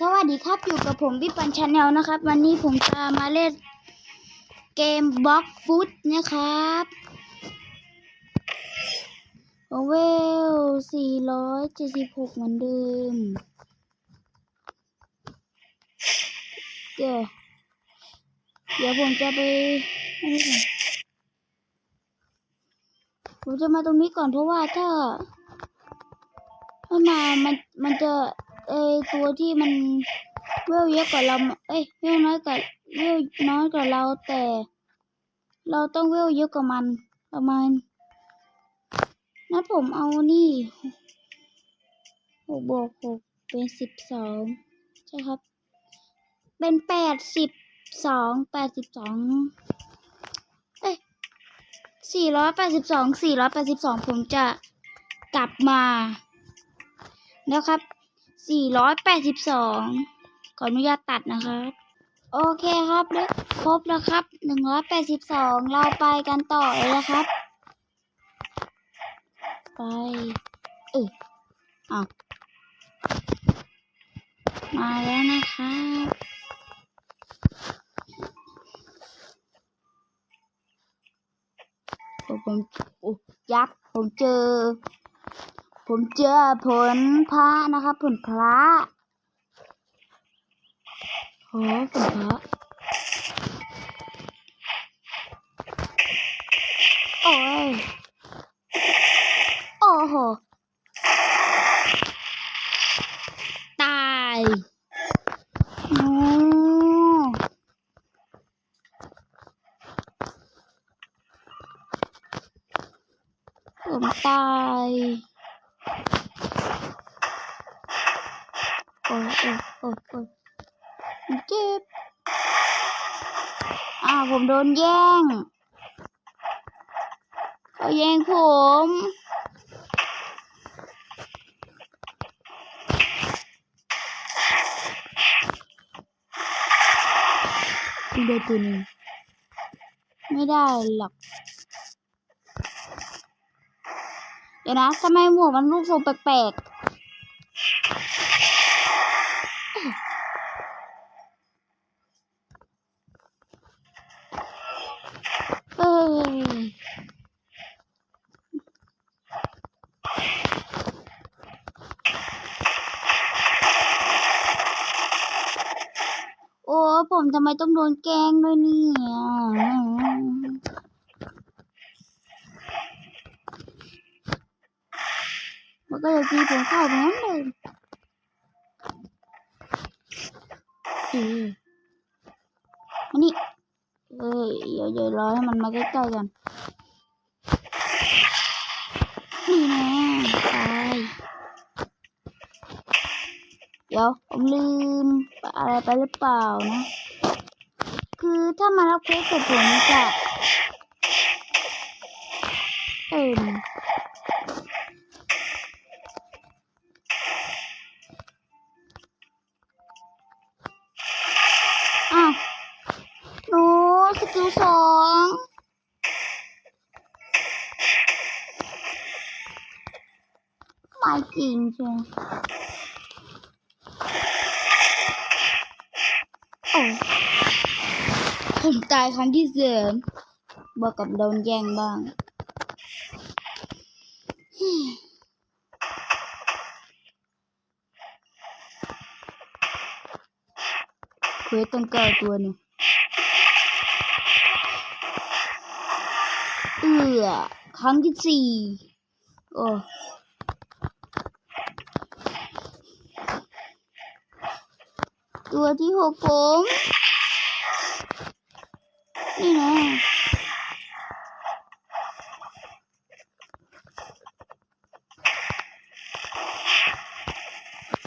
สวัสดีครับอยู่กับผมพี่ปันชาแนลนะครับ วันนี้ผมจะมาเล่นเกมบล็อกฟุตนะครับเวล476 เหมือนเดิมเดี๋ยวเดี๋ยวผมจะไปผมจะมาตรงนี้ก่อนเพราะว่าถ้าถ้ามามันมันจะ เออตัวที่มันเวลเยอะกว่าเรา เอ้ยเวลน้อยกว่าเวลน้อยกว่าเราแต่ เราต้องเวลเยอะกว่ามันประมาณนัดผมเอานี่หกบวกหกเป็นสิบสองใช่ครับ เป็นแปดสิบสองแปดสิบสองเอ้ยสี่ร้อยแปดสิบสองสี่ร้อยแปดสิบสองผมจะกลับมานะครับ 482ขออนุญาตตัดนะครับ โอเคครับได้ครบแล้วครับ182เราไปกันต่อเลยนะครับ ไปเออเอามาแล้วนะครับผมโอ้ยักษ์ผมเจอ ผมเจอผลพระนะครับผลพระโอ้ผลพระโอ้ยโอ้โหตายโอ้ผมตาย โอ้ยโอ้ยโอ้ยโอ้ยมันเจ็บอ้าวผมโดนแย่งเขาแย่งผมเดือตัวหนึงไม่ได้หรอก เดี๋ยวนะทำไมหมวกมันรูปทรงแปลกๆ เออ โอ้ผมทำไมต้องโดนแกล้งด้วยเนี่ยมันก็จะตีผมเข้าไปงั้นเลยเออมานี่เอ้ยเดี๋ยวเดี๋ยวรอให้มันมาใกล้ๆกันนี่แน่ตาย เดี๋ยวผมลืมอะไรไปหรือเปล่านะ คือถ้ามารับเควสเสร็จผมจะเอิ่มอ้าวหนูสกิลสองไม่จริงใช่ไหมโอ้ ผมตายครั้งที่เสมบอกกับโดนแย่งบ้าง เควสตั้งเก้าตัวหนึ่งเอือครั้งที่สี่โอ้ ตัวที่หกผม นี่นะ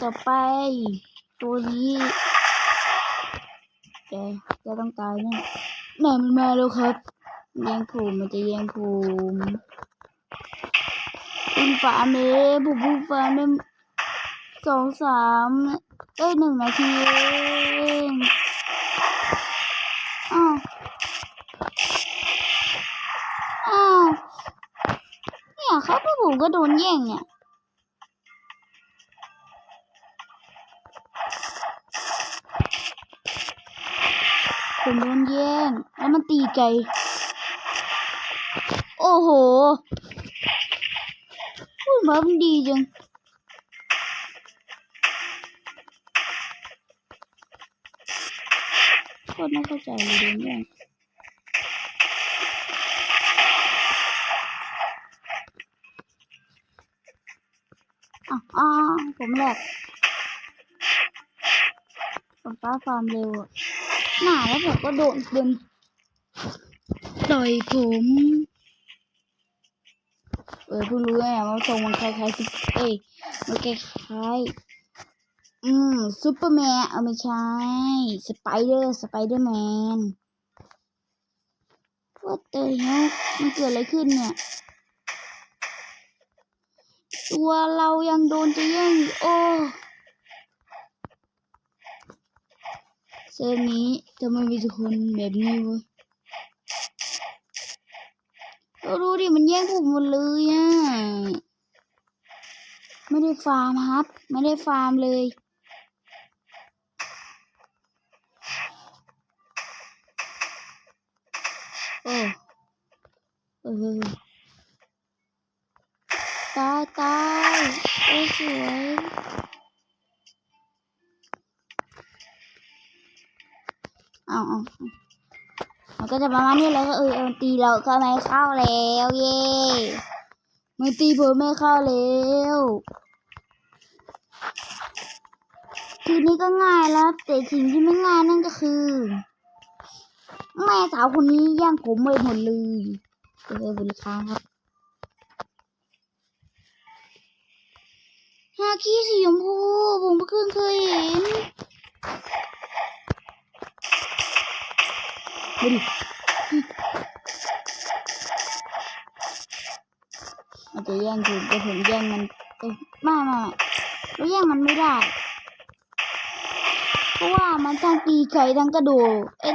ต่อไป ตัวนี้แกแกต้องตายแน่ไหนมันมาแล้วครับแย่งผมมันจะแย่งผมคุณฟ้าเมผมพูฟ้าเมสองสาม เอ้หนึ่งนาทีเองอ้าวอ้าวเนี่ยครับพวกผมก็โดนแย่งเนี่ยผมโดนแย่งแล้วมันตีใจโอ้โหพูดแบบดีจัง คตรไม่เข้าใจเลยโดนแย่งอะอ่าผมแหลกผมฟ้าฟาร์มเร็วหนาแล้วผมก็โดนเดินต่อยผม เออเพิ่งรู้ไงว่าทรงมันคล้ายๆซุปเอ้ยมันคล้ายๆ อืมซูเปอร์แมนเอาไม่ใช่สไปเดอร์สไปเดอร์แมนว่าเตยฮะมันเกิดอะไรขึ้นเนี่ย ตัวเรายังโดนจะแย่งโอ้เซฟนี้ทำไมมีแต่คนแบบนี้วะเราดูดิมันแย่งผมหมดเลยอะ ไม่ได้ฟาร์มครับ ไม่ได้ฟาร์มเลย โอ้เออตายตายโอ้สวยเอาเอาเอามันก็จะประมาณนี้แล้วก็เออเออตีเราก็ไม่เข้าแล้วเย่มันตีผมไม่เข้าแล้วทีนี้ก็ง่ายแล้ว แต่สิ่งที่ไม่ง่ายนั่นก็คือ แม่สาวคนนี้แย่งผมไปหมดเลยเออบริค้างครับฮาคีสีชมพูผมเพิ่งเคยเห็นดูดิมันจะแย่งผมแต่ผมแย่งมันเอ้ยไม่ไม่ไม่เราแย่งมันไม่ได้ เพราะว่ามันทั้งตีไข่ทั้งกระโดดเอ้ย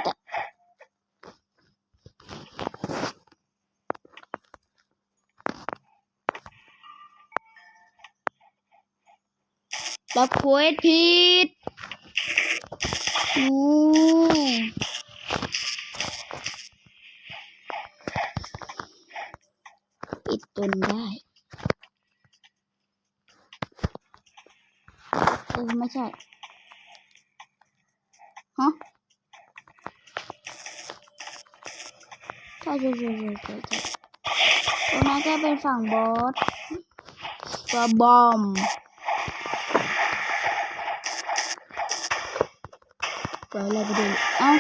แต่เราโพสผิดโอ้ปิดจนได้เออไม่ใช่ฮะใช่ใช่ใช่ใช่ใช่ใช่ตรงนั้นก็เป็นฝั่งบอสตัวบอม ไปเราไปดูเอ้า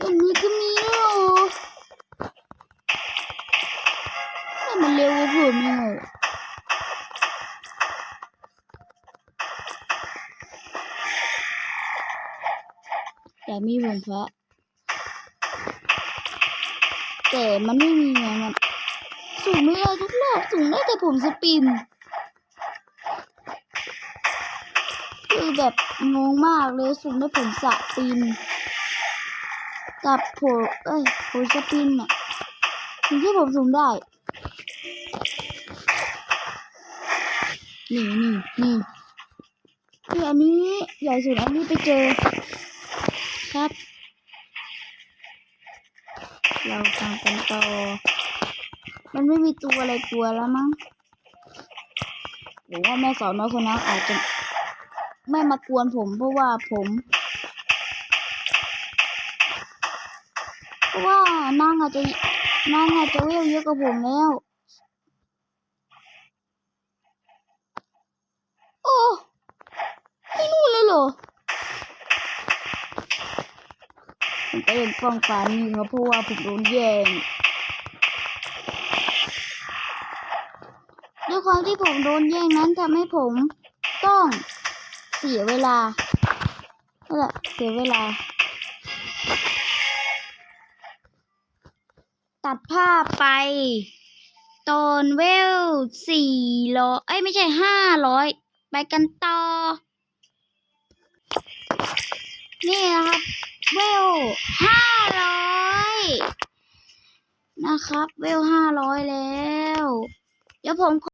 อันนี้ก็มีด้วยเหรอทำไมมันเร็วกว่าผมอีกอะแต่มีผมพระแต่มันไม่มีไงมันสูงไม่ได้ทุกรอบสูงได้แต่ผมสปิน คือแบบงงมากเลยสูงได้ผมสะปินกับโผเอ้ยโผสปินอะถึงที่ผมสูงได้นี่นี่นี่คืออันนี้ใหญ่สุดอันนี้ไปเจอ ครับ เราฟังกันต่อมันไม่มีตัวอะไรกลัวแล้วมั้งหรือว่าแม่สาวน้อยคนนั้นอาจจะ ไม่มากวนผมเพราะว่าผมเพราะว่านางอาจจะนางอาจจะเวลเยอะกว่าผมแล้ว โอ้ไม่นู่นเลยเหรอผมก็ยังฟ้องฟ้านี่ครับเพราะว่าผมโดนแย่งด้วยความที่ผมโดนแย่งนั้นทำให้ผมต้อง สียเวลานั่นแหละเสียเวลา ตัดภาพไป ตอนเวลสี่ร้อยเอ้ย ไม่ใช่ห้าร้อยไปกันต่อ นี่นะครับ เวลห้าร้อยนะครับ เวลห้าร้อยแล้ว เดี๋ยวผม